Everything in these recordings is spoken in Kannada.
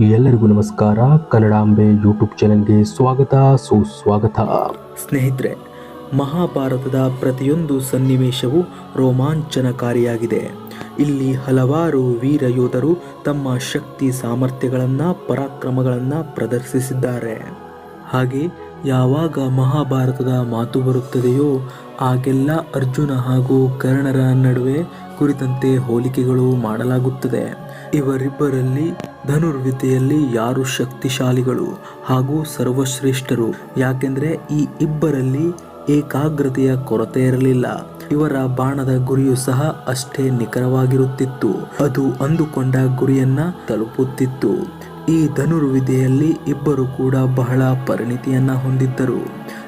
ಎಲ್ಲರಿಗೂ ನಮಸ್ಕಾರ. ಕನ್ನಡಾಂಬೆ ಯೂಟ್ಯೂಬ್ ಚಾನೆಲ್ಗೆ ಸ್ವಾಗತ. ಸುಸ್ವಾಗತ. ಸ್ನೇಹಿತರೆ, ಮಹಾಭಾರತದ ಪ್ರತಿಯೊಂದು ಸನ್ನಿವೇಶವು ರೋಮಾಂಚನಕಾರಿಯಾಗಿದೆ. ಇಲ್ಲಿ ಹಲವಾರು ವೀರ ಯೋಧರು ತಮ್ಮ ಶಕ್ತಿ ಸಾಮರ್ಥ್ಯಗಳನ್ನು, ಪರಾಕ್ರಮಗಳನ್ನು ಪ್ರದರ್ಶಿಸಿದ್ದಾರೆ. ಹಾಗೆ ಯಾವಾಗ ಮಹಾಭಾರತದ ಮಾತು ಬರುತ್ತದೆಯೋ ಆಗೆಲ್ಲ ಅರ್ಜುನ ಹಾಗೂ ಕರ್ಣರ ನಡುವೆ ಕುರಿತಂತೆ ಹೋಲಿಕೆಗಳು ಮಾಡಲಾಗುತ್ತದೆ. ಇವರಿಬ್ಬರಲ್ಲಿ ಧನುರ್ವಿದ್ಯೆಯಲ್ಲಿ ಯಾರು ಶಕ್ತಿಶಾಲಿಗಳು ಹಾಗೂ ಸರ್ವಶ್ರೇಷ್ಠರು? ಯಾಕೆಂದರೆ ಈ ಇಬ್ಬರಲ್ಲಿ ಏಕಾಗ್ರತೆಯ ಕೊರತೆ ಇರಲಿಲ್ಲ. ಇವರ ಬಾಣದ ಗುರಿಯು ಸಹ ಅಷ್ಟೇ ನಿಖರವಾಗಿರುತ್ತಿತ್ತು. ಅದು ಅಂದುಕೊಂಡ ಗುರಿಯನ್ನ ತಲುಪುತ್ತಿತ್ತು. ಈ ಧನುರ್ವಿದ್ಯೆಯಲ್ಲಿ ಇಬ್ಬರು ಕೂಡ ಬಹಳ ಪರಿಣಿತಿಯನ್ನು ಹೊಂದಿದ್ದರು.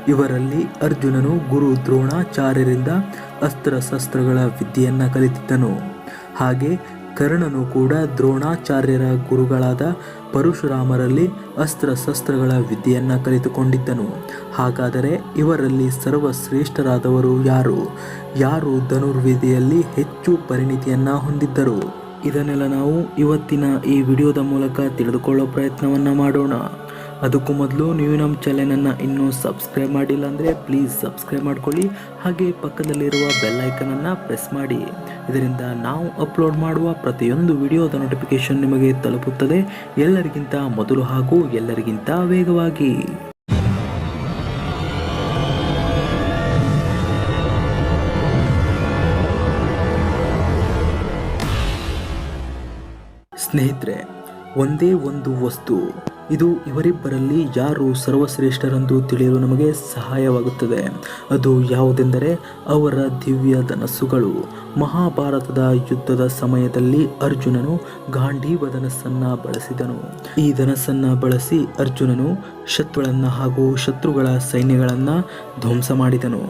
ಇವರಲ್ಲಿ ಅರ್ಜುನನು ಗುರು ದ್ರೋಣಾಚಾರ್ಯರಿಂದ ಅಸ್ತ್ರಶಸ್ತ್ರಗಳ ವಿದ್ಯೆಯನ್ನ ಕಲಿತಿದ್ದನು. ಹಾಗೆ ಕರ್ಣನು ಕೂಡ ದ್ರೋಣಾಚಾರ್ಯರ ಗುರುಗಳಾದ ಪರಶುರಾಮರಲ್ಲಿ ಅಸ್ತ್ರಶಸ್ತ್ರಗಳ ವಿದ್ಯೆಯನ್ನ ಕಲಿತುಕೊಂಡಿದ್ದನು. ಹಾಗಾದರೆ ಇವರಲ್ಲಿ ಸರ್ವಶ್ರೇಷ್ಠರಾದವರು ಯಾರು? ಯಾರು ಧನುರ್ವಿದ್ಯೆಯಲ್ಲಿ ಹೆಚ್ಚು ಪರಿಣಿತಿಯನ್ನು ಹೊಂದಿದ್ದರು? ಇದನ್ನೆಲ್ಲ ನಾವು ಇವತ್ತಿನ ಈ ವಿಡಿಯೋದ ಮೂಲಕ ತಿಳಿದುಕೊಳ್ಳೋ ಪ್ರಯತ್ನವನ್ನು ಮಾಡೋಣ. ಅದಕ್ಕೂ ಮೊದಲು ನೀವು ನಮ್ಮ ಚಾನೆಲನ್ನು ಇನ್ನೂ ಸಬ್ಸ್ಕ್ರೈಬ್ ಮಾಡಿಲ್ಲ ಅಂದರೆ ಪ್ಲೀಸ್ ಸಬ್ಸ್ಕ್ರೈಬ್ ಮಾಡ್ಕೊಳ್ಳಿ. ಹಾಗೆ ಪಕ್ಕದಲ್ಲಿರುವ ಬೆಲ್ ಐಕನನ್ನು ಪ್ರೆಸ್ ಮಾಡಿ. ಇದರಿಂದ ನಾವು ಅಪ್ಲೋಡ್ ಮಾಡುವ ಪ್ರತಿಯೊಂದು ವಿಡಿಯೋದ ನೋಟಿಫಿಕೇಷನ್ ನಿಮಗೆ ತಲುಪುತ್ತದೆ. ಎಲ್ಲರಿಗಿಂತ ಮೊದಲು ಹಾಗೂ ಎಲ್ಲರಿಗಿಂತ ವೇಗವಾಗಿ. ಸ್ನೇಹಿತರೆ, ಒಂದೇ ಒಂದು ವಸ್ತು. ಇದು ಇವರಿಬ್ಬರಲ್ಲಿ ಯಾರು ಸರ್ವಶ್ರೇಷ್ಠರೆಂದು ತಿಳಿಯಲು ನಮಗೆ ಸಹಾಯವಾಗುತ್ತದೆ. ಅದು ಯಾವುದೆಂದರೆ ಅವರ ದಿವ್ಯ ಧನಸ್ಸುಗಳು. ಮಹಾಭಾರತದ ಯುದ್ಧದ ಸಮಯದಲ್ಲಿ ಅರ್ಜುನನು ಗಾಂಧೀವ ಧನಸ್ಸನ್ನು ಬಳಸಿದನು. ಈ ಧನಸ್ಸನ್ನು ಬಳಸಿ ಅರ್ಜುನನು ಶತ್ರುಗಳನ್ನ ಹಾಗೂ ಶತ್ರುಗಳ ಸೈನ್ಯಗಳನ್ನು ಧ್ವಂಸ ಮಾಡಿದನು.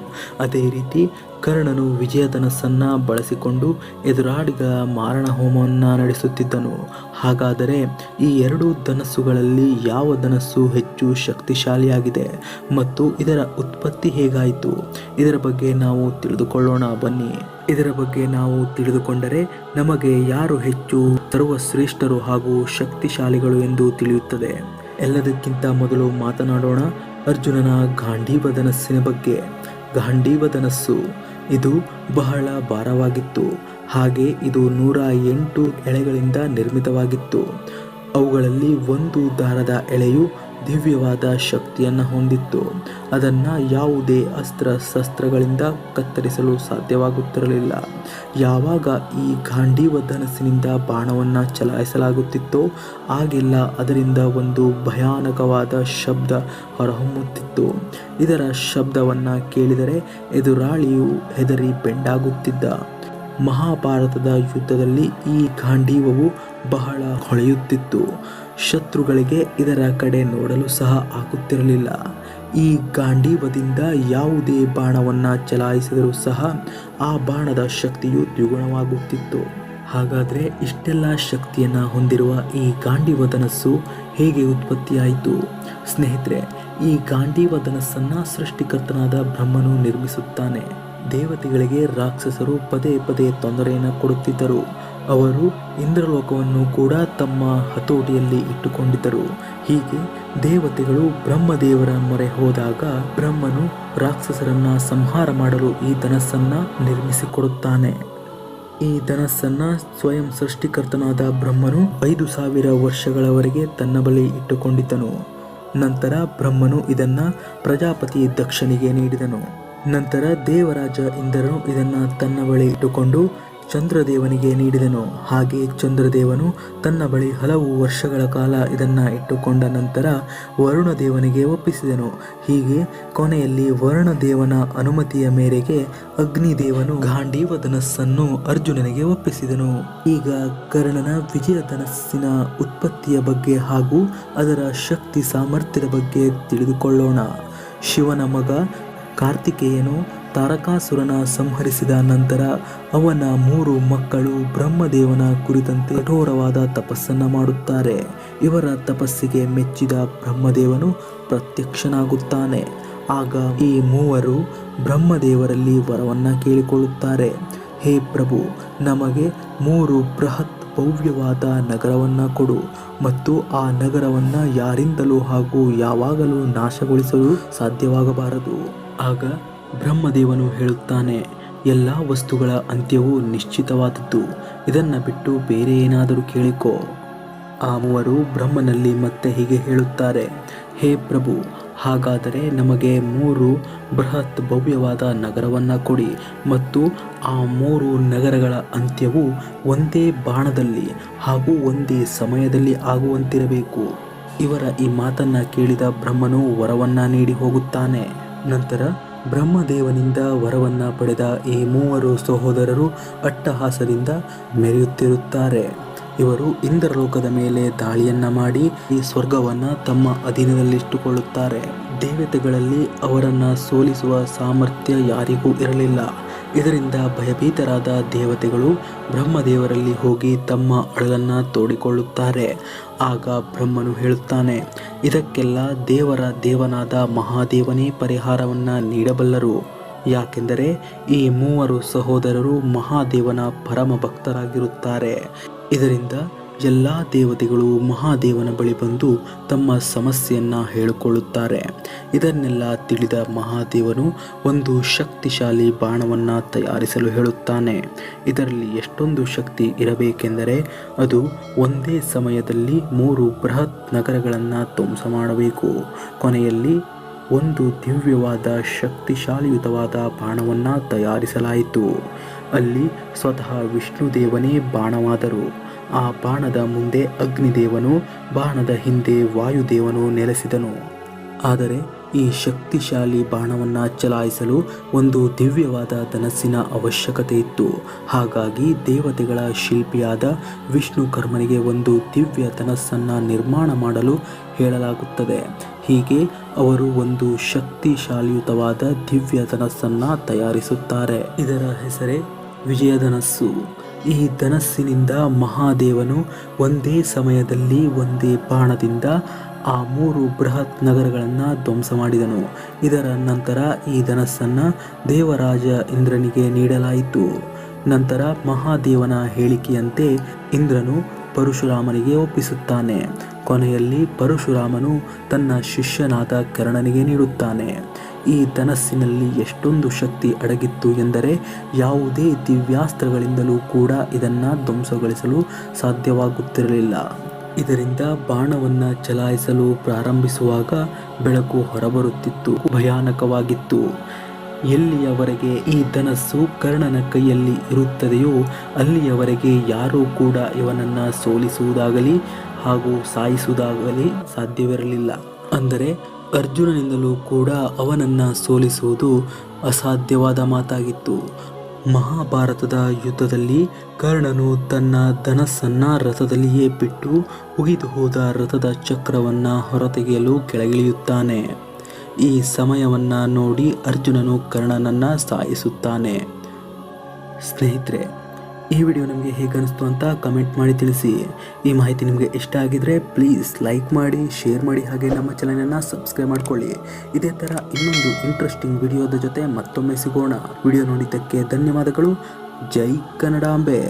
ಅದೇ ರೀತಿ ಕರ್ಣನು ವಿಜಯಧನಸ್ಸನ್ನು ಬಳಸಿಕೊಂಡು ಎದುರಾಡಿಗ ಮಾರಣ ಹೋಮವನ್ನು ನಡೆಸುತ್ತಿದ್ದನು. ಹಾಗಾದರೆ ಈ ಎರಡು ಧನಸ್ಸುಗಳಲ್ಲಿ ಯಾವ ಧನಸ್ಸು ಹೆಚ್ಚು ಶಕ್ತಿಶಾಲಿಯಾಗಿದೆ ಮತ್ತು ಇದರ ಉತ್ಪತ್ತಿ ಹೇಗಾಯಿತು? ಇದರ ಬಗ್ಗೆ ನಾವು ತಿಳಿದುಕೊಳ್ಳೋಣ, ಬನ್ನಿ. ಇದರ ಬಗ್ಗೆ ನಾವು ತಿಳಿದುಕೊಂಡರೆ ನಮಗೆ ಯಾರು ಹೆಚ್ಚು ಸರ್ವಶ್ರೇಷ್ಠರು ಹಾಗೂ ಶಕ್ತಿಶಾಲಿಗಳು ಎಂದು ತಿಳಿಯುತ್ತದೆ. ಎಲ್ಲದಕ್ಕಿಂತ ಮೊದಲು ಮಾತನಾಡೋಣ ಅರ್ಜುನನ ಗಾಂಧೀವ ಧನಸ್ಸಿನ ಬಗ್ಗೆ. ಗಾಂಧೀವ ಧನಸ್ಸು ಇದು ಬಹಳ ಭಾರವಾಗಿತ್ತು. ಹಾಗೆ ಇದು ನೂರ ಎಂಟು ಎಳೆಗಳಿಂದ ನಿರ್ಮಿತವಾಗಿತ್ತು. ಅವುಗಳಲ್ಲಿ ಒಂದು ದಾರದ ಎಳೆಯು ದಿವ್ಯವಾದ ಶಕ್ತಿಯನ್ನು ಹೊಂದಿತ್ತು. ಅದನ್ನು ಯಾವುದೇ ಅಸ್ತ್ರ ಶಸ್ತ್ರಗಳಿಂದ ಕತ್ತರಿಸಲು ಸಾಧ್ಯವಾಗುತ್ತಿರಲಿಲ್ಲ. ಯಾವಾಗ ಈ ಗಾಂಧೀವ ಧನಸ್ಸಿನಿಂದ ಬಾಣವನ್ನು ಚಲಾಯಿಸಲಾಗುತ್ತಿತ್ತೋ, ಆಗೆಲ್ಲ ಅದರಿಂದ ಒಂದು ಭಯಾನಕವಾದ ಶಬ್ದ ಹೊರಹೊಮ್ಮುತ್ತಿತ್ತು. ಇದರ ಶಬ್ದವನ್ನು ಕೇಳಿದರೆ ಎದುರಾಳಿಯು ಹೆದರಿ ಬೆಂಡಾಗುತ್ತಿದ್ದ. ಮಹಾಭಾರತದ ಯುದ್ಧದಲ್ಲಿ ಈ ಗಾಂಧೀವವು ಬಹಳ ಹೊಳೆಯುತ್ತಿತ್ತು. ಶತ್ರುಗಳಿಗೆ ಇದರ ಕಡೆ ನೋಡಲು ಸಹ ಆಗುತ್ತಿರಲಿಲ್ಲ. ಈ ಗಾಂಡೀವದಿಂದ ಯಾವುದೇ ಬಾಣವನ್ನು ಚಲಾಯಿಸಿದರೂ ಸಹ ಆ ಬಾಣದ ಶಕ್ತಿಯು ದ್ವಿಗುಣವಾಗುತ್ತಿತ್ತು. ಹಾಗಾದರೆ ಇಷ್ಟೆಲ್ಲ ಶಕ್ತಿಯನ್ನು ಹೊಂದಿರುವ ಈ ಗಾಂಧೀವ ಧನಸ್ಸು ಹೇಗೆ ಉತ್ಪತ್ತಿಯಾಯಿತು? ಸ್ನೇಹಿತರೆ, ಈ ಗಾಂಧೀವ ಧನಸ್ಸನ್ನು ಸೃಷ್ಟಿಕರ್ತನಾದ ಬ್ರಹ್ಮನು ನಿರ್ಮಿಸುತ್ತಾನೆ. ದೇವತೆಗಳಿಗೆ ರಾಕ್ಷಸರು ಪದೇ ಪದೇ ತೊಂದರೆಯನ್ನು ಕೊಡುತ್ತಿದ್ದರು. ಅವರು ಇಂದ್ರಲೋಕವನ್ನು ಕೂಡ ತಮ್ಮ ಹತೋಟಿಯಲ್ಲಿ ಇಟ್ಟುಕೊಂಡಿದ್ದರು. ಹೀಗೆ ದೇವತೆಗಳು ಬ್ರಹ್ಮದೇವರ ಮೊರೆ ಹೋದಾಗ ಬ್ರಹ್ಮನು ರಾಕ್ಷಸರನ್ನ ಸಂಹಾರ ಮಾಡಲು ಈ ಧನಸ್ಸನ್ನ ನಿರ್ಮಿಸಿಕೊಡುತ್ತಾನೆ. ಈ ಧನಸ್ಸನ್ನ ಸ್ವಯಂ ಸೃಷ್ಟಿಕರ್ತನಾದ ಬ್ರಹ್ಮನು ಐದು ಸಾವಿರ ವರ್ಷಗಳವರೆಗೆ ತನ್ನ ಬಳಿ ಇಟ್ಟುಕೊಂಡಿದ್ದನು. ನಂತರ ಬ್ರಹ್ಮನು ಇದನ್ನ ಪ್ರಜಾಪತಿ ದಕ್ಷನಿಗೆ ನೀಡಿದನು. ನಂತರ ದೇವರಾಜ ಇಂದ್ರನು ಇದನ್ನ ತನ್ನ ಬಳಿ ಇಟ್ಟುಕೊಂಡು ಚಂದ್ರದೇವನಿಗೆ ನೀಡಿದನು. ಹಾಗೆ ಚಂದ್ರದೇವನು ತನ್ನ ಬಳಿ ಹಲವು ವರ್ಷಗಳ ಕಾಲ ಇದನ್ನ ಇಟ್ಟುಕೊಂಡ ನಂತರ ವರುಣದೇವನಿಗೆ ಒಪ್ಪಿಸಿದನು. ಹೀಗೆ ಕೊನೆಯಲ್ಲಿ ವರುಣದೇವನ ಅನುಮತಿಯ ಮೇರೆಗೆ ಅಗ್ನಿದೇವನು ಗಾಂಡೀವ ಧನಸ್ಸನ್ನು ಅರ್ಜುನನಿಗೆ ಒಪ್ಪಿಸಿದನು. ಈಗ ಕರ್ಣನ ವಿಜಯ ಧನಸ್ಸಿನ ಉತ್ಪತ್ತಿಯ ಬಗ್ಗೆ ಹಾಗೂ ಅದರ ಶಕ್ತಿ ಸಾಮರ್ಥ್ಯದ ಬಗ್ಗೆ ತಿಳಿದುಕೊಳ್ಳೋಣ. ಶಿವನ ಮಗ ಕಾರ್ತಿಕೇಯನು ತಾರಕಾಸುರನ ಸಂಹರಿಸಿದ ನಂತರ ಅವನ ಮೂರು ಮಕ್ಕಳು ಬ್ರಹ್ಮದೇವನ ಕುರಿತಂತೆ ಕಠೋರವಾದ ತಪಸ್ಸನ್ನು ಮಾಡುತ್ತಾರೆ. ಇವರ ತಪಸ್ಸಿಗೆ ಮೆಚ್ಚಿದ ಬ್ರಹ್ಮದೇವನು ಪ್ರತ್ಯಕ್ಷನಾಗುತ್ತಾನೆ. ಆಗ ಈ ಮೂವರು ಬ್ರಹ್ಮದೇವರಲ್ಲಿ ವರವನ್ನು ಕೇಳಿಕೊಳ್ಳುತ್ತಾರೆ. ಹೇ ಪ್ರಭು, ನಮಗೆ ಮೂರು ಬೃಹತ್ ಭವ್ಯವಾದ ನಗರವನ್ನು ಕೊಡು ಮತ್ತು ಆ ನಗರವನ್ನು ಯಾರಿಂದಲೂ ಹಾಗೂ ಯಾವಾಗಲೂ ನಾಶಗೊಳಿಸಲು ಸಾಧ್ಯವಾಗಬಾರದು. ಆಗ ಬ್ರಹ್ಮದೇವನು ಹೇಳುತ್ತಾನೆ, ಎಲ್ಲ ವಸ್ತುಗಳ ಅಂತ್ಯವು ನಿಶ್ಚಿತವಾದದ್ದು. ಇದನ್ನು ಬಿಟ್ಟು ಬೇರೆ ಏನಾದರೂ ಕೇಳಿಕೋ. ಆ ಮೂವರು ಬ್ರಹ್ಮನಲ್ಲಿ ಮತ್ತೆ ಹೀಗೆ ಹೇಳುತ್ತಾರೆ, ಹೇ ಪ್ರಭು, ಹಾಗಾದರೆ ನಮಗೆ ಮೂರು ಬೃಹತ್ ಭವ್ಯವಾದ ನಗರವನ್ನು ಕೊಡಿ ಮತ್ತು ಆ ಮೂರು ನಗರಗಳ ಅಂತ್ಯವು ಒಂದೇ ಬಾಣದಲ್ಲಿ ಹಾಗೂ ಒಂದೇ ಸಮಯದಲ್ಲಿ ಆಗುವಂತಿರಬೇಕು. ಇವರ ಈ ಮಾತನ್ನು ಕೇಳಿದ ಬ್ರಹ್ಮನು ವರವನ್ನು ನೀಡಿ ಹೋಗುತ್ತಾನೆ. ನಂತರ ಬ್ರಹ್ಮದೇವನಿಂದ ವರವನ್ನ ಪಡೆದ ಈ ಮೂವರು ಸಹೋದರರು ಅಟ್ಟಹಾಸದಿಂದ ಮೆರೆಯುತ್ತಿರುತ್ತಾರೆ. ಇವರು ಇಂದ್ರಲೋಕದ ಮೇಲೆ ದಾಳಿಯನ್ನ ಮಾಡಿ ಈ ಸ್ವರ್ಗವನ್ನ ತಮ್ಮ ಅಧೀನದಲ್ಲಿಟ್ಟುಕೊಳ್ಳುತ್ತಾರೆ. ದೇವತೆಗಳಲ್ಲಿ ಅವರನ್ನ ಸೋಲಿಸುವ ಸಾಮರ್ಥ್ಯ ಯಾರಿಗೂ ಇರಲಿಲ್ಲ. ಇದರಿಂದ ಭಯಭೀತರಾದ ದೇವತೆಗಳು ಬ್ರಹ್ಮದೇವರಲ್ಲಿ ಹೋಗಿ ತಮ್ಮ ಅಳಲನ್ನು ತೋಡಿಕೊಳ್ಳುತ್ತಾರೆ. ಆಗ ಬ್ರಹ್ಮನು ಹೇಳುತ್ತಾನೆ, ಇದಕ್ಕೆಲ್ಲ ದೇವರ ದೇವನಾದ ಮಹಾದೇವನೇ ಪರಿಹಾರವನ್ನು ನೀಡಬಲ್ಲರು. ಯಾಕೆಂದರೆ ಈ ಮೂವರು ಸಹೋದರರು ಮಹಾದೇವನ ಪರಮ ಭಕ್ತರಾಗಿರುತ್ತಾರೆ ಇದರಿಂದ ಎಲ್ಲ ದೇವತೆಗಳು ಮಹಾದೇವನ ಬಳಿ ಬಂದು ತಮ್ಮ ಸಮಸ್ಯೆಯನ್ನು ಹೇಳಿಕೊಳ್ಳುತ್ತಾರೆ. ಇದನ್ನೆಲ್ಲ ತಿಳಿದ ಮಹಾದೇವನು ಒಂದು ಶಕ್ತಿಶಾಲಿ ಬಾಣವನ್ನು ತಯಾರಿಸಲು ಹೇಳುತ್ತಾನೆ. ಇದರಲ್ಲಿ ಎಷ್ಟೊಂದು ಶಕ್ತಿ ಇರಬೇಕೆಂದರೆ ಅದು ಒಂದೇ ಸಮಯದಲ್ಲಿ ಮೂರು ಬೃಹತ್ ನಗರಗಳನ್ನು ಧ್ವಂಸ ಮಾಡಬೇಕು. ಕೊನೆಯಲ್ಲಿ ಒಂದು ದಿವ್ಯವಾದ ಶಕ್ತಿಶಾಲಿಯುತವಾದ ಬಾಣವನ್ನು ತಯಾರಿಸಲಾಯಿತು. ಅಲ್ಲಿ ಸ್ವತಃ ವಿಷ್ಣುದೇವನೇ ಬಾಣವಾದರು. ಆ ಬಾಣದ ಮುಂದೆ ಅಗ್ನಿದೇವನು, ಬಾಣದ ಹಿಂದೆ ವಾಯುದೇವನು ನೆಲೆಸಿದನು. ಆದರೆ ಈ ಶಕ್ತಿಶಾಲಿ ಬಾಣವನ್ನು ಚಲಾಯಿಸಲು ಒಂದು ದಿವ್ಯವಾದ ಧನಸ್ಸಿನ ಅವಶ್ಯಕತೆ ಇತ್ತು. ಹಾಗಾಗಿ ದೇವತೆಗಳ ಶಿಲ್ಪಿಯಾದ ವಿಷ್ಣು ಕರ್ಮನಿಗೆ ಒಂದು ದಿವ್ಯ ಧನಸ್ಸನ್ನು ನಿರ್ಮಾಣ ಮಾಡಲು ಹೇಳಲಾಗುತ್ತದೆ. ಹೀಗೆ ಅವರು ಒಂದು ಶಕ್ತಿಶಾಲಿಯುತವಾದ ದಿವ್ಯ ಧನಸ್ಸನ್ನು ತಯಾರಿಸುತ್ತಾರೆ. ಇದರ ಹೆಸರೇ ವಿಜಯಧನಸ್ಸು. ಈ ಧನಸ್ಸಿನಿಂದ ಮಹಾದೇವನು ಒಂದೇ ಸಮಯದಲ್ಲಿ ಒಂದೇ ಬಾಣದಿಂದ ಆ ಮೂರು ಬೃಹತ್ ನಗರಗಳನ್ನು ಧ್ವಂಸ ಮಾಡಿದನು. ಇದರ ನಂತರ ಈ ಧನಸ್ಸನ್ನು ದೇವರಾಜ ಇಂದ್ರನಿಗೆ ನೀಡಲಾಯಿತು. ನಂತರ ಮಹಾದೇವನ ಹೇಳಿಕೆಯಂತೆ ಇಂದ್ರನು ಪರಶುರಾಮನಿಗೆ ಒಪ್ಪಿಸುತ್ತಾನೆ. ಕೊನೆಯಲ್ಲಿ ಪರಶುರಾಮನು ತನ್ನ ಶಿಷ್ಯನಾದ ಕರ್ಣನಿಗೆ ನೀಡುತ್ತಾನೆ. ಈ ಧನಸ್ಸಿನಲ್ಲಿ ಎಷ್ಟೊಂದು ಶಕ್ತಿ ಅಡಗಿತ್ತು ಎಂದರೆ ಯಾವುದೇ ದಿವ್ಯಾಸ್ತ್ರಗಳಿಂದಲೂ ಕೂಡ ಇದನ್ನು ಧ್ವಂಸಗೊಳಿಸಲು ಸಾಧ್ಯವಾಗುತ್ತಿರಲಿಲ್ಲ. ಇದರಿಂದ ಬಾಣವನ್ನು ಚಲಾಯಿಸಲು ಪ್ರಾರಂಭಿಸುವಾಗ ಬೆಳಕು ಹೊರಬರುತ್ತಿತ್ತು, ಭಯಾನಕವಾಗಿತ್ತು. ಎಲ್ಲಿಯವರೆಗೆ ಈ ಧನಸ್ಸು ಕರ್ಣನ ಕೈಯಲ್ಲಿ ಇರುತ್ತದೆಯೋ ಅಲ್ಲಿಯವರೆಗೆ ಯಾರೂ ಕೂಡ ಇವನನ್ನು ಸೋಲಿಸುವುದಾಗಲಿ ಹಾಗೂ ಸಾಯಿಸುವುದಾಗಲಿ ಸಾಧ್ಯವಿರಲಿಲ್ಲ. ಅಂದರೆ ಅರ್ಜುನನಿಂದಲೂ ಕೂಡ ಅವನನ್ನು ಸೋಲಿಸುವುದು ಅಸಾಧ್ಯವಾದ ಮಾತಾಗಿತ್ತು. ಮಹಾಭಾರತದ ಯುದ್ಧದಲ್ಲಿ ಕರ್ಣನು ತನ್ನ ಧನಸ್ಸನ್ನು ರಥದಲ್ಲಿಯೇ ಬಿಟ್ಟು ಉಗಿದು ಹೋದ ರಥದ ಚಕ್ರವನ್ನ ಹೊರತೆಗೆಯಲು ಕೆಳಗಿಳಿಯುತ್ತಾನೆ. ಈ ಸಮಯವನ್ನ ನೋಡಿ ಅರ್ಜುನನು ಕರ್ಣನನ್ನ ಸಾಯಿಸುತ್ತಾನೆ. ಸ್ನೇಹಿತರೆ ಈ ವಿಡಿಯೋ ನಿಮಗೆ ಹೇಗೆ ಅನಿಸ್ತು ಅಂತ ಕಮೆಂಟ್ ಮಾಡಿ ತಿಳಿಸಿ. ಈ ಮಾಹಿತಿ ನಿಮಗೆ ಇಷ್ಟ ಆಗಿದ್ರೆ ಪ್ಲೀಸ್ ಲೈಕ್ ಮಾಡಿ, ಶೇರ್ ಮಾಡಿ ಹಾಗೆ ನಮ್ಮ ಚಾನಲನ್ನು ಸಬ್ಸ್ಕ್ರೈಬ್ ಮಾಡ್ಕೊಳ್ಳಿ. ಇದೇ ಥರ ಇನ್ನೊಂದು ಇಂಟ್ರೆಸ್ಟಿಂಗ್ ವಿಡಿಯೋದ ಜೊತೆ ಮತ್ತೊಮ್ಮೆ ಸಿಗೋಣ. ವಿಡಿಯೋ ನೋಡಿದ್ದಕ್ಕೆ ಧನ್ಯವಾದಗಳು. ಜೈ ಕನ್ನಡಾಂಬೆ